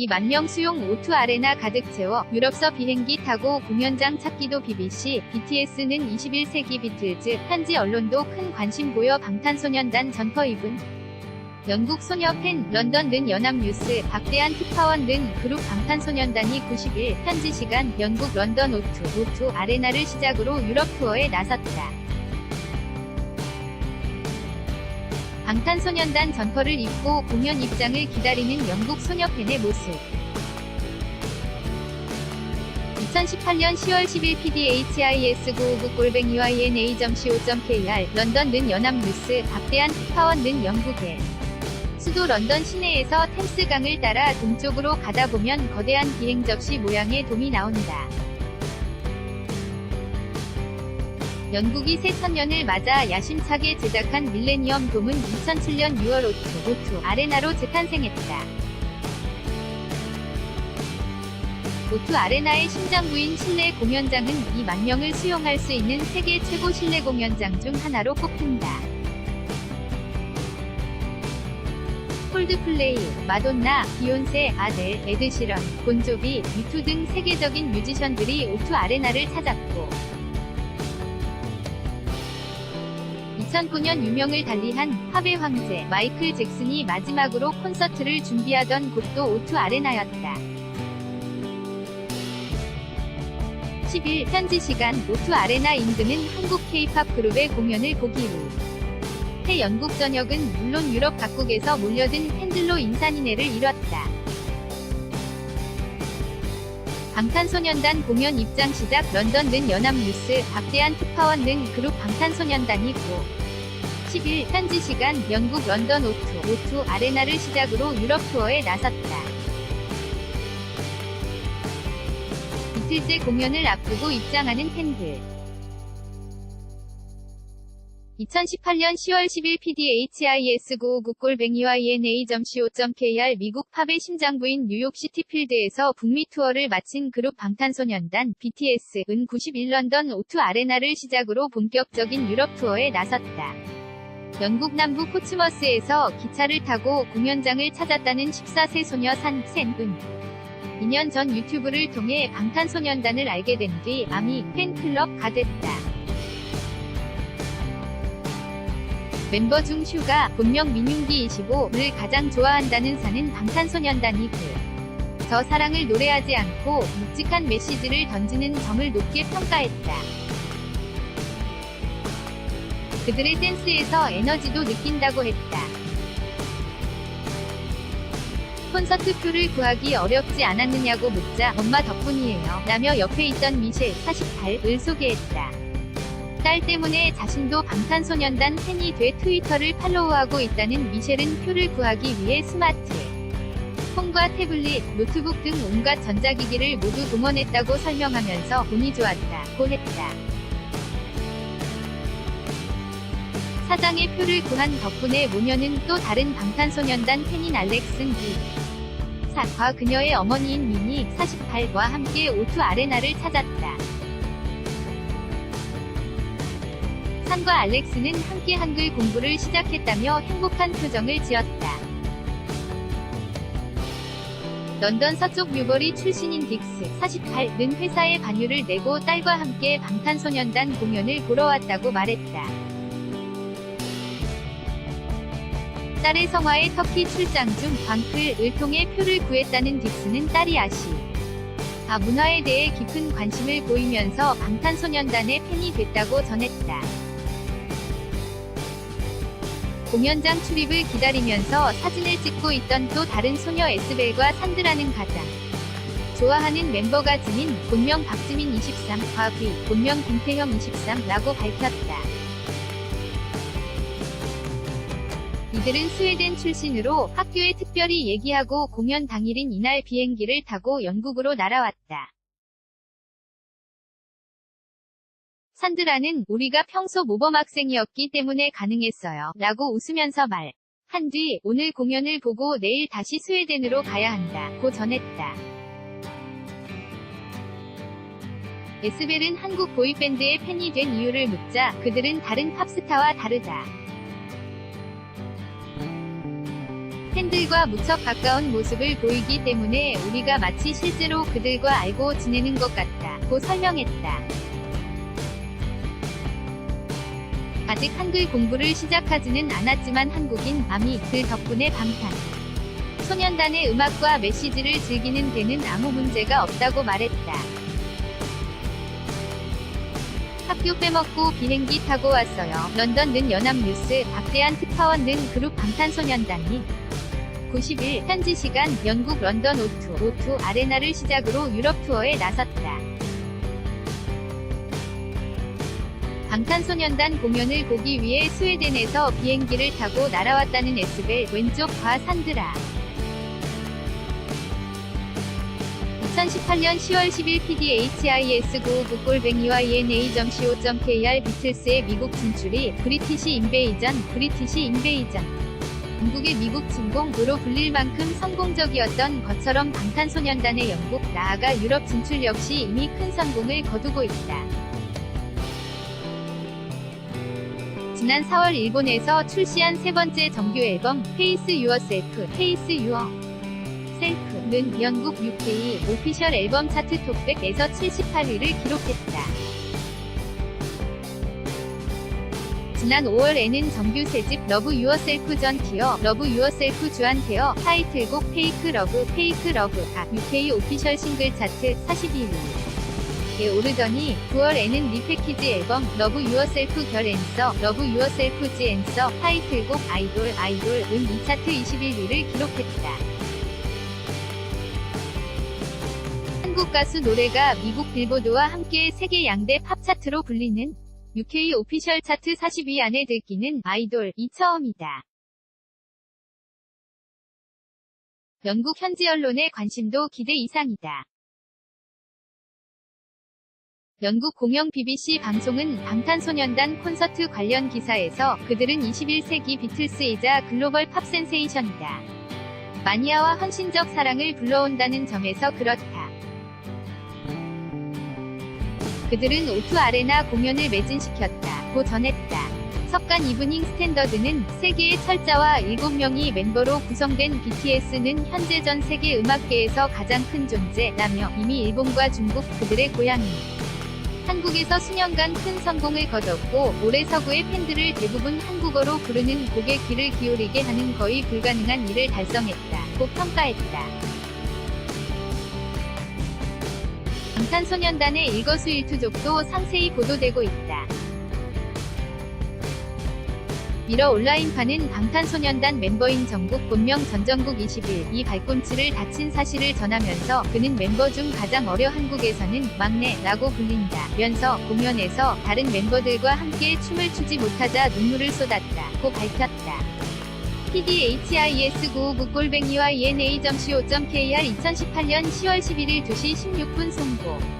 2만 명 수용 O2 아레나 가득 채워 유럽서 비행기 타고 공연장 찾기도 BBC, BTS는 21세기 비틀즈, 현지 언론도 큰 관심 보여 방탄소년단 전퍼 입은 영국 소녀 팬, 런던 는 연합뉴스, 박대한 특파원 등 그룹 방탄소년단이 90일 현지 시간 영국 런던 O2, O2 아레나를 시작으로 유럽 투어에 나섰다. 방탄소년단 전퍼를 입고 공연 입장을 기다리는 영국 소녀 팬의 모습. 2018년 10월 10일 PDHIS 959 골뱅이 YNA.co.kr 런던 는 연합 뉴스 박대한 특파원 는 영국의 수도 런던 시내에서 템스강을 따라 동쪽으로 가다 보면 거대한 비행 접시 모양의 돔이 나온다. 영국이 새천년을 맞아 야심차게 제작한 밀레니엄 돔은 2007년 6월 오투, 오투 아레나로 재탄생했다. 오투 아레나의 심장부인 실내 공연장은 2만 명을 수용할 수 있는 세계 최고 실내 공연장 중 하나로 꼽힌다. 콜드플레이, 마돈나, 비욘세, 아델, 에드시런, 본조비, 유투 등 세계적인 뮤지션들이 오투 아레나를 찾았고 2009년 유명을 달리한 팝의 황제 마이클 잭슨이 마지막으로 콘서트를 준비하던 곳도 오투 아레나였다. 10일 현지 시간 오투 아레나 인근은 한국 K-팝 그룹의 공연을 보기 후새 영국 전역은 물론 유럽 각국에서 몰려든 팬들로 인산인해를 이뤘다. 방탄소년단 공연 입장 시작 런던 는 연합뉴스 박대한 특파원 등 그룹 방탄소년단이고 10일 현지 시간 영국 런던 오투 오투 아레나를 시작으로 유럽 투어에 나섰다. 이틀째 공연을 앞두고 입장하는 팬들. 2018년 10월 10일 PDHIS 959 골뱅이 YNA.co.kr 미국 팝의 심장부인 뉴욕시티 필드에서 북미 투어를 마친 그룹 방탄소년단 BTS은 91 런던 오투 아레나를 시작으로 본격적인 유럽 투어에 나섰다. 영국 남부 포츠머스에서 기차를 타고 공연장을 찾았다는 14세 소녀 산, 샌은 2년 전 유튜브를 통해 방탄소년단을 알게 된 뒤 아미 팬클럽가 됐다. 멤버 중 슈가 본명 민윤기 25를 가장 좋아한다는 사는 방탄소년단이고 저 사랑을 노래하지 않고 묵직한 메시지를 던지는 점을 높게 평가했다. 그들의 댄스에서 에너지도 느낀다고 했다. 콘서트 표를 구하기 어렵지 않았느냐고 묻자 엄마 덕분이에요. 라며 옆에 있던 미셸 48을 소개했다. 딸 때문에 자신도 방탄소년단 팬이 돼 트위터를 팔로우하고 있다는 미셸은 표를 구하기 위해 스마트 폰과 태블릿, 노트북 등 온갖 전자기기를 모두 동원했다고 설명하면서 운이 좋았다고 했다. 사장의 표를 구한 덕분에 모녀는 또 다른 방탄소년단 팬인 알렉슨 기 사과 그녀의 어머니인 미니 48과 함께 오투 아레나를 찾았다. 산과 알렉스는 함께 한글 공부를 시작했다며 행복한 표정을 지었다. 런던 서쪽 뉴버리 출신인 딕스 48는 회사에 반유를 내고 딸과 함께 방탄소년단 공연을 보러 왔다고 말했다. 딸의 성화의 터키 출장 중 방클을 통해 표를 구했다는 딕스는 딸이 아시 아 문화에 대해 깊은 관심을 보이면서 방탄소년단의 팬이 됐다고 전했다. 공연장 출입을 기다리면서 사진을 찍고 있던 또 다른 소녀 에스벨과 산드라는 가장 좋아하는 멤버가 지닌 본명 박지민 23, 과귀, 본명 김태형 23라고 밝혔다. 이들은 스웨덴 출신으로 학교에 특별히 얘기하고 공연 당일인 이날 비행기를 타고 영국으로 날아왔다. 산드라는 우리가 평소 모범 학생이었기 때문에 가능했어요. 라고 웃으면서 말. 한 뒤 오늘 공연을 보고 내일 다시 스웨덴으로 가야 한다. 고 전했다. 에스벨은 한국 보이밴드의 팬이 된 이유를 묻자 그들은 다른 팝스타와 다르다. 팬들과 무척 가까운 모습을 보이기 때문에 우리가 마치 실제로 그들과 알고 지내는 것 같다. 고 설명했다. 아직 한글 공부를 시작하지는 않았지만 한국인 아미 그 덕분에 방탄 소년단의 음악과 메시지를 즐기는 데는 아무 문제가 없다고 말했다. 학교 빼먹고 비행기 타고 왔어요. 런던 는 연합뉴스 박대한 특파원 는 그룹 방탄소년단이 90일 현지 시간 영국 런던 O2, O2 아레나를 시작으로 유럽 투어에 나섰다. 방탄소년단 공연을 보기 위해 스웨덴에서 비행기를 타고 날아왔다는 에스벨 왼쪽 과 산드라. 2018년 10월 10일 PDHIS 959 골뱅이와 ENA.co.kr 비틀스의 미국 진출이 브리티시 인베이전, 브리티시 인베이전. 영국의 미국 진공으로 불릴 만큼 성공적이었던 것처럼 방탄소년단의 영국, 나아가 유럽 진출 역시 이미 큰 성공을 거두고 있다. 지난 4월 일본에서 출시한 세 번째 정규 앨범 Face Yourself, Face Your 셀프는 영국 UK 오피셜 앨범 차트 톱백에서 78위를 기록했다. 지난 5월에는 정규 새집 러브 유어셀프 전 티어 러브 유어셀프 주한 테어 타이틀곡 페이크 러브 페이크 러브가 UK 오피셜 싱글 차트 41위에 오르더니 9월에는 리패키지 앨범 러브 유어셀프 결 앤서 러브 유어셀프 지 앤서 타이틀곡 아이돌 아이돌은 이 차트 21위를 기록했다. 한국 가수 노래가 미국 빌보드와 함께 세계 양대 팝 차트로 불리는 UK 오피셜 차트 40위 안에 들기는 아이돌 이 처음이다. 영국 현지 언론의 관심도 기대 이상이다. 영국 공영 BBC 방송은 방탄소년단 콘서트 관련 기사에서 그들은 21세기 비틀스이자 글로벌 팝 센세이션이다. 마니아와 헌신적 사랑을 불러온다는 점에서 그렇다. 그들은 오투 아레나 공연을 매진시켰다. 고 전했다. 석간 이브닝 스탠더드는 세계의 철자와 7명이 멤버로 구성된 BTS는 현재 전 세계 음악계에서 가장 큰 존재라며 이미 일본과 중국 그들의 고향인 한국에서 수년간 큰 성공을 거뒀고 올해 서구의 팬들을 대부분 한국어로 부르는 곡에 귀를 기울이게 하는 거의 불가능한 일을 달성했다. 고 평가했다. 방탄소년단의 일거수일투족도 상세히 보도되고 있다. 미러 온라인판은 방탄소년단 멤버인 정국 본명 전정국 20일 이 발꿈치를 다친 사실을 전하면서 그는 멤버 중 가장 어려 한국에서는 막내라고 불린다. 면서 공연에서 다른 멤버들과 함께 춤을 추지 못하자 눈물을 쏟았다. 고 밝혔다. PDHIS 959 골뱅이와 ENA.co.kr 2018년 10월 11일 2시 16분 송고